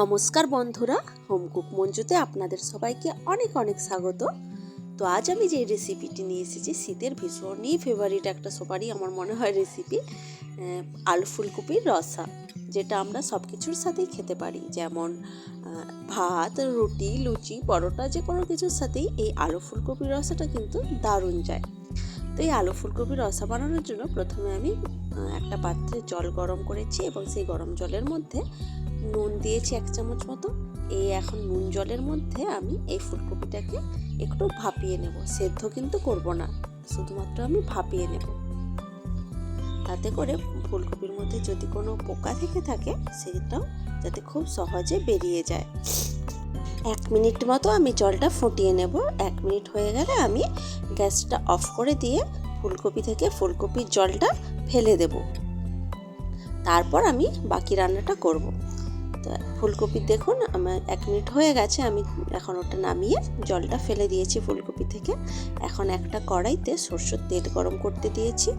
নমস্কার বন্ধুরা হোমকুক মঞ্জুতে আপনাদের সবাইকে অনেক অনেক স্বাগত। তো আজ আমি যে রেসিপিটি নিয়ে এসেছি, শীতের ভীষণই ফেভারিট একটা সবারই আমার মনে হয় রেসিপি আলু ফুলকপির রসা, যেটা আমরা সব কিছুর সাথেই খেতে পারি। যেমন ভাত, রুটি, লুচি, পরোটা, যে কোনো কিছুর সাথেই এই আলু ফুলকপির রসাটা কিন্তু দারুণ যায়। তো এই আলু ফুলকপির রসা বানানোর জন্য প্রথমে আমি একটা পাত্রে জল গরম করেছি এবং সেই গরম জলের মধ্যে নুন দিয়েছি এক চামচ মতো। এই এখন নুন জলের মধ্যে আমি এই ফুলকপিটাকে একটু ভাপিয়ে নেব। সেদ্ধ কিন্তু করব না, শুধুমাত্র আমি ভাপিয়ে নেব। তাতে করে ফুলকপির মধ্যে যদি কোনো পোকা থেকে থাকে, সেটাও যাতে খুব সহজে বেরিয়ে যায়। এক মিনিট মতো আমি জলটা ফুটিয়ে নেব। এক মিনিট হয়ে গেলে আমি গ্যাসটা অফ করে দিয়ে ফুলকপি থেকে ফুলকপির জলটা ফেলে দেব। তারপর আমি বাকি রান্নাটা করব। ফুলকপি দেখুন, আমার এক মিনিট হয়ে গেছে, আমি এখন ওটা নামিয়ে জলটা ফেলে দিয়েছি ফুলকপি থেকে। এখন একটা কড়াইতে সরষের তেল গরম করতে দিয়েছি।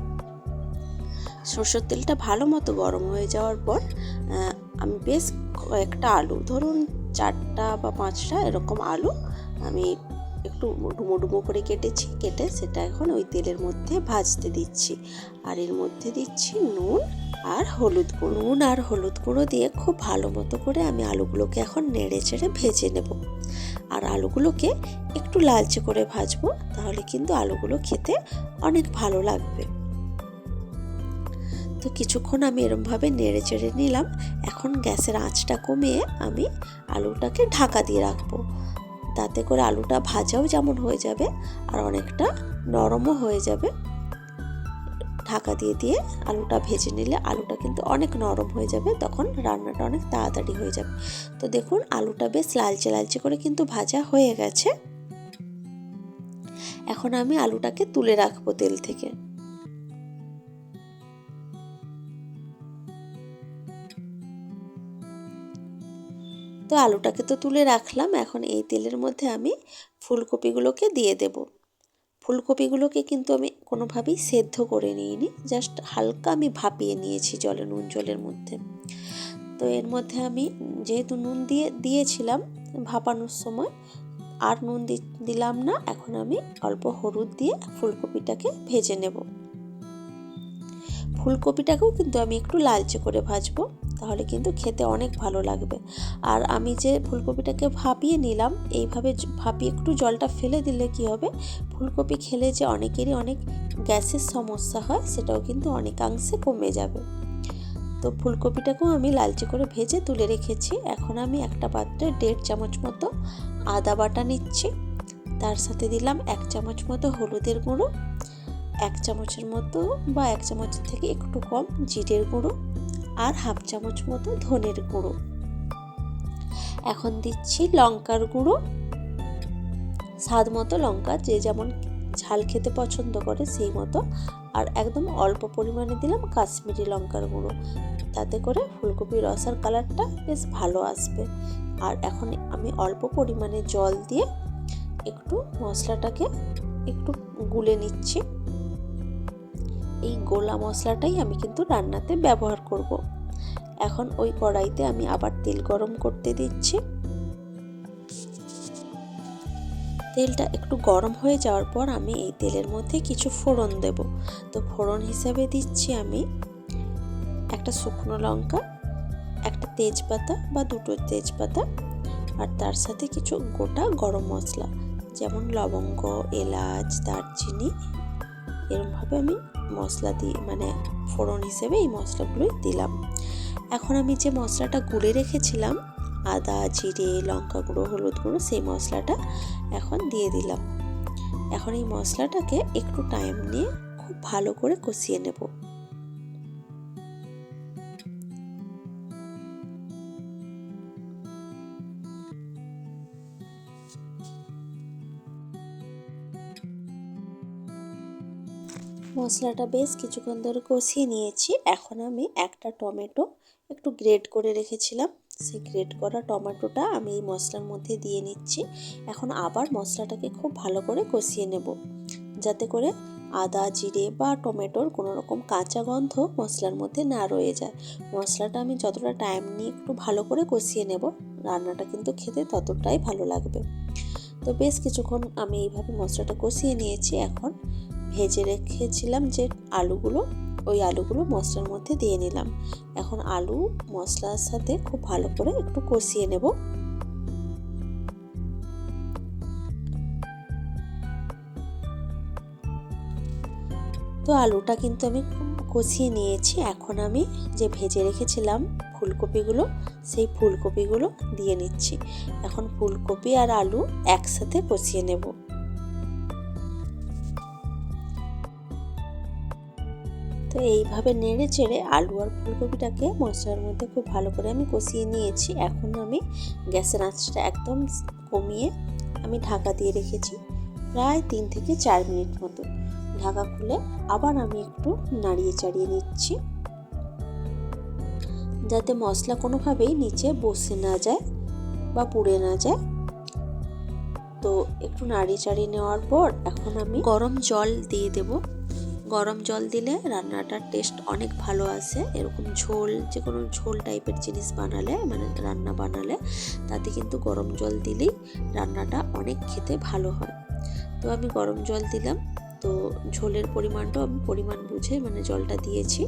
সরষের তেলটা ভালো মতো গরম হয়ে যাওয়ার পর আমি বেশ কয়েকটা আলু, ধরুন চারটা বা পাঁচটা এরকম আলু আমি একটু ডুমো ডুমো করে কেটেছি, কেটে সেটা এখন ওই তেলের মধ্যে ভাজতে দিচ্ছি। আর এর মধ্যে দিচ্ছি নুন আর হলুদ গুঁড়ো। নুন আর হলুদ গুঁড়ো দিয়ে খুব ভালো মতো করে আমি আলুগুলোকে এখন নেড়ে চেড়ে ভেজে নেব। আর আলুগুলোকে একটু লালচে করে ভাজবো, তাহলে কিন্তু আলুগুলো খেতে অনেক ভালো লাগবে। তো কিছুক্ষণ আমি এরমভাবে নেড়ে চেড়ে নিলাম। এখন গ্যাসের আঁচটা কমিয়ে আমি আলুটাকে ঢাকা দিয়ে রাখব। তাতে করে আলুটা ভাজাও যেমন হয়ে যাবে আর অনেকটা নরমও হয়ে যাবে। ঢাকা দিয়ে দিয়ে আলুটা ভেজে নিলে আলুটা কিন্তু অনেক নরম হয়ে যাবে, তখন রান্নাটা অনেক তাড়াতাড়ি হয়ে যাবে। তো দেখুন, আলুটা বেশ লালচে লালচে করে কিন্তু ভাজা হয়ে গেছে। এখন আমি আলুটাকে তুলে রাখব তেল থেকে। তো আলুটাকে তো তুলে রাখলাম। এখন এই তেলের মধ্যে আমি ফুলকপিগুলোকে দিয়ে দেব। ফুলকপিগুলোকে কিন্তু আমি কোনোভাবেই সেদ্ধ করে নিইনি, জাস্ট হালকা আমি ভাপিয়ে নিয়েছি জলে, নুন জলের মধ্যে। তো এর মধ্যে আমি যেহেতু নুন দিয়ে, দিয়েছিলাম ভাপানোর সময়, আর নুন দিলাম না, এখন আমি অল্প হলুদ দিয়ে ফুলকপিটাকে ভেজে নেব। ফুলকপিটাকেও কিন্তু আমি একটু লালচে করে ভাজবো। তাহলে কিন্তু খেতে অনেক ভালো লাগবে। আর আমি যে ফুলকপিটাকে ভাপিয়ে নিলাম, এইভাবে ভাপিয়ে একটু জলটা ফেলে দিলে কি হবে? ফুলকপি খেলে যে অনেকেরই অনেক গ্যাসের সমস্যা হয়, সেটাও কিন্তু অনেকাংশে কমে যাবে। তো ফুলকপিটাকেও আমি লালচে করে ভেজে তুলে রেখেছি। এখন আমি একটা পাত্রে দেড় চামচ মতো আদা বাটা নিচ্ছি। তার সাথে দিলাম এক চামচ মতো হলুদের গুঁড়ো, এক চামচের মতো বা এক চামচের থেকে একটু কম জিরের গুঁড়ো। আর হাফ চামচ মতো ধনের গুঁড়ো। এখন দিচ্ছি লঙ্কার গুঁড়ো। স্বাদ মতো লঙ্কা, যে যেমন ঝাল খেতে পছন্দ করে সেই মতো। আর একদম অল্প পরিমাণে দিলাম কাশ্মীরি লঙ্কার গুঁড়ো। তাতে করে ফুলকপির রসার কালারটা বেশ ভালো আসবে। আর এখন আমি অল্প পরিমাণে জল দিয়ে একটু মশলাটাকে একটু গুলে নিচ্ছি। এই গোলা মশলাটাই আমি কিন্তু রান্নাতে ব্যবহার করব। এখন ওই কড়াইতে আমি আবার তেল গরম করতে দিচ্ছি তেলটা একটু গরম হয়ে যাওয়ার পর আমি এই তেলের মধ্যে কিছু ফোড়ন দেব তো ফোড়ন হিসাবে দিচ্ছি আমি একটা শুকনো লঙ্কা, একটা তেজপাতা বা দুটো তেজপাতা আর তার সাথে কিছু গোটা গরম মশলা, যেমন লবঙ্গ, এলাচ, দারচিনি এরমভাবে আমি মশলা দিয়ে মানে ফোড়ন হিসেবে এই মশলাগুলোই দিলাম। এখন আমি যে মশলাটা গুলে রেখেছিলাম, আদা, জিরে, লঙ্কা গুঁড়ো, হলুদ গুঁড়ো, সেই মশলাটা এখন দিয়ে দিলাম। এখন এই মশলাটাকে একটু টাইম নিয়ে খুব ভালো করে কষিয়ে নেব। মশলাটা বেশ কিছুক্ষণ ধরে কষিয়ে নিয়েছি। এখন আমি একটা টমেটো একটু গ্রেট করে রেখেছিলাম। সেই গ্রেট করা টমেটোটা আমি এই মশলার মধ্যে দিয়ে নিচ্ছি। এখন আবার মশলাটাকে খুব ভালো করে কষিয়ে নেব। যাতে করে আদা, জিরে বা টমেটোর কোনো রকম কাঁচা গন্ধ মশলার মধ্যে না রয়ে যায়। মশলাটা আমি যতটা টাইম নিয়ে একটু ভালো করে কষিয়ে নেব, রান্নাটা কিন্তু খেতে ততটাই ভালো লাগবে। তো বেশ কিছুক্ষণ আমি এইভাবে মশলাটা কষিয়ে নিয়েছি। এখন ভেজে রেখেছিলাম যে আলুগুলো, ওই আলুগুলো মশলার মধ্যে দিয়ে নিলাম। এখন আলু মশলার সাথে খুব ভালো করে একটু কষিয়ে নেব। তো আলুটা কিন্তু আমি কষিয়ে নিয়েছি। এখন আমি যে ভেজে রেখেছিলাম ফুলকপিগুলো, সেই ফুলকপিগুলো দিয়ে নিচ্ছি। এখন ফুলকপি আর আলু একসাথে কষিয়ে নেব। তো এইভাবে নেড়ে চেড়ে আলু আর ফুলকপিটাকে মশলার মধ্যে খুব ভালো করে আমি কষিয়ে নিয়েছি। এখন আমি গ্যাসের আঁচটা একদম কমিয়ে আমি ঢাকা দিয়ে রেখেছি প্রায় তিন থেকে চার মিনিট মতো। ঢাকা খুলে আবার আমি একটু নাড়িয়ে চাড়িয়ে নিচ্ছি। যাতে মশলা কোনোভাবেই নিচে বসে না যায় বা পুড়ে না যায়। তো একটু নাড়িয়ে চাড়িয়ে নেওয়ার পর এখন আমি গরম জল দিয়ে দেব। গরম জল দিলে রান্নাটার টেস্ট অনেক ভালো আসে। এরকম ঝোল যে কোনো ঝোল টাইপের জিনিস বানালে মানে রান্না বানালে, তাতে কিন্তু গরম জল দিলেই রান্নাটা অনেক খেতে ভালো হয়। তো আমি গরম জল দিলাম। তো ঝোলের পরিমাণটাও আমি পরিমাণ বুঝে মানে জলটা দিয়েছি।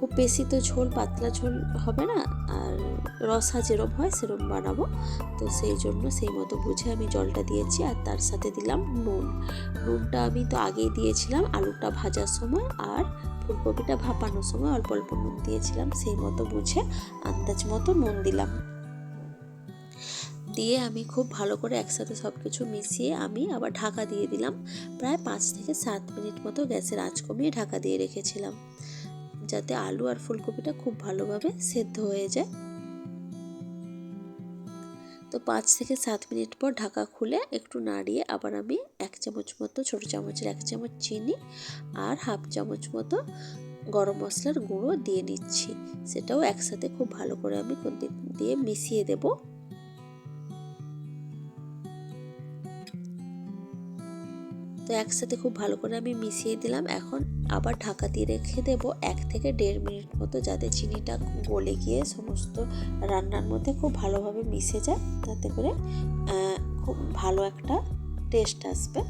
খুব বেশি তো ঝোল, পাতলা ঝোল হবে না। আর রসা যেরম হয় সেরম বানাবো। তো সেই জন্য সেই মতো বুঝে আমি জলটা দিয়েছি আর তার সাথে দিলাম নুন। নুনটা আমি তো আগেই দিয়েছিলাম আলুটা ভাজার সময় আর ফুলকপিটা ভাপানোর সময় অল্প অল্প নুন দিয়েছিলাম। সেই মতো বুঝে আন্দাজ মতো নুন দিলাম। দিয়ে আমি খুব ভালো করে একসাথে সব কিছু মিশিয়ে আমি আবার ঢাকা দিয়ে দিলাম। প্রায় পাঁচ থেকে সাত মিনিট মতো গ্যাসের আঁচ কমিয়ে ঢাকা দিয়ে রেখেছিলাম। যাতে আলু আর ফুলকপিটা খুব ভালোভাবে সেদ্ধ হয়ে যায়। তো পাঁচ থেকে সাত মিনিট পর ঢাকা খুলে একটু নাড়িয়ে আবার আমি এক চামচ মতো, ছোটো চামচের এক চামচ চিনি আর হাফ চামচ মতো গরম মশলার গুঁড়ো দিয়ে নিচ্ছি। সেটাও একসাথে খুব ভালো করে আমি দিয়ে মিশিয়ে দেবো। তো একসাথে খুব ভালো করে আমি মিশিয়ে দিলাম। এখন আবার ঢাকা দিয়ে রেখে দেব এক থেকে দেড় মিনিট মতো যাতে চিনিটা গলে গিয়ে সমস্ত রান্নার মধ্যে খুব ভালোভাবে মিশে যায়। তাতে করে খুব ভালো একটা টেস্ট আসবে।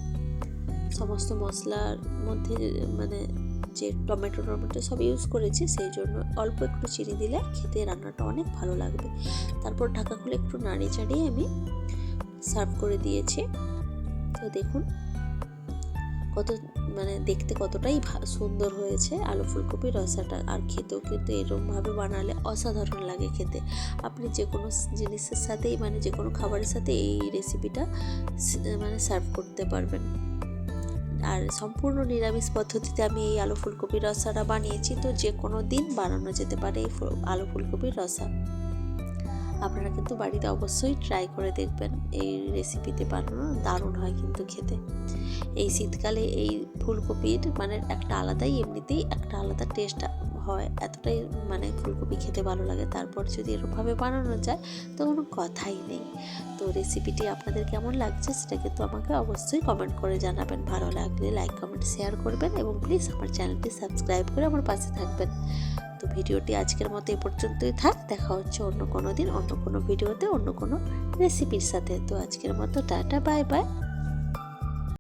সমস্ত মশলার মধ্যে মানে যে টমেটো টমেটো সব ইউজ করেছি, সেই জন্য অল্প একটু চিনি দিলে খেতে রান্নাটা অনেক ভালো লাগবে। তারপর ঢাকা খুলে একটু নাড়িয়ে চাড়িয়ে আমি সার্ভ করে দিয়েছি। তো দেখুন কত মানে দেখতে কতটাই সুন্দর হয়েছে। আলু ফুলকপির রসাটা আর খেতেও কিন্তু এরকমভাবে বানালে অসাধারণ লাগে খেতে। আপনি যে কোনো জিনিসের সাথেই মানে যে কোনো খাবারের সাথে এই রেসিপিটা মানে সার্ভ করতে পারবেন। আর সম্পূর্ণ নিরামিষ পদ্ধতিতে আমি এই আলু ফুলকপির রসাটা বানিয়েছি। তো যে কোনো দিন বানানো যেতে পারে এই আলু ফুলকপির রসা। আপনারা কিন্তু বাড়িতে অবশ্যই ট্রাই করে দেখবেন। এই রেসিপিতে বানানো দারুণ হয় কিন্তু খেতে। এই শীতকালে এই ফুলকপির মানে একটা আলাদাই, এমনিতেই একটা আলাদা টেস্ট হয়। এতটাই মানে ফুলকপি খেতে ভালো লাগে। তারপর যদি এরকমভাবে বানানো যায়, তো কোনো কথাই নেই। তো রেসিপিটি আপনাদের কেমন লাগছে সেটা কিন্তু আমাকে অবশ্যই কমেন্ট করে জানাবেন। ভালো লাগলে লাইক কমেন্ট শেয়ার করবেন এবং প্লিজ আমার চ্যানেলটি সাবস্ক্রাইব করে আমার পাশে থাকবেন। তো ভিডিওটি আজকের মতো এ পর্যন্তই থাক। দেখা হচ্ছে অন্য কোনো দিন, অন্য কোনো ভিডিওতে, অন্য কোনো রেসিপির সাথে। তো আজকের মতো টাটা বাই বাই